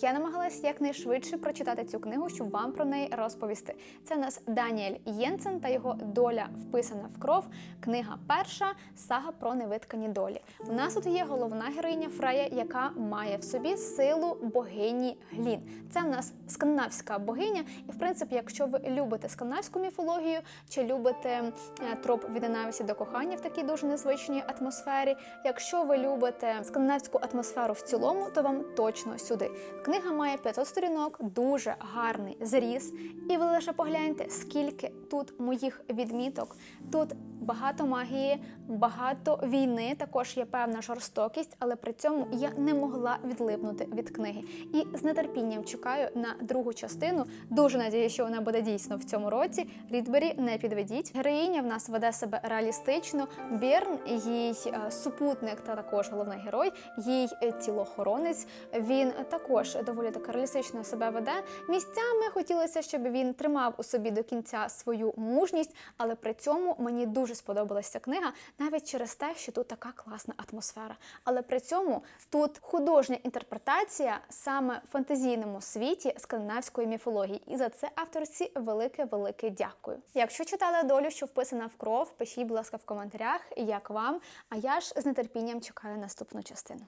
Я намагалась якнайшвидше прочитати цю книгу, щоб вам про неї розповісти. Це в нас Даніель Єнсен та його доля вписана в кров. Книга перша сага про невиткані долі. У нас тут є головна героїня Фрея, яка має в собі силу богині Глін. Це в нас скандинавська богиня, і в принципі, якщо ви любите скандинавську міфологію чи любите е, троп від ненависті до кохання в такій дуже незвичній атмосфері. Якщо ви любите скандинавську атмосферу в цілому, то вам точно сюди. Книга має 500 сторінок, дуже гарний зріз. І ви лише погляньте, скільки тут моїх відміток. Тут багато магії, багато війни. Також є певна жорстокість, але при цьому я не могла відлипнути від книги. І з нетерпінням чекаю на другу частину. Дуже надію, що вона буде дійсно в цьому році. Рідбері не підведіть. Героїня в нас веде себе реалістично. Бірн, їй е, супутник та також головний герой, їй е, тілохоронець. Він також доволі так реалістично себе веде. Місцями хотілося, щоб він тримав у собі до кінця свою мужність, але при цьому мені дуже сподобалася книга, навіть через те, що тут така класна атмосфера. Але при цьому тут художня інтерпретація саме в фантазійному світі скандинавської міфології. І за це авторці велике велике дякую. Якщо читали долю, що вписана в кров, пишіть, будь ласка, в коментарях, як вам. А я ж з нетерпінням чекаю наступну частину.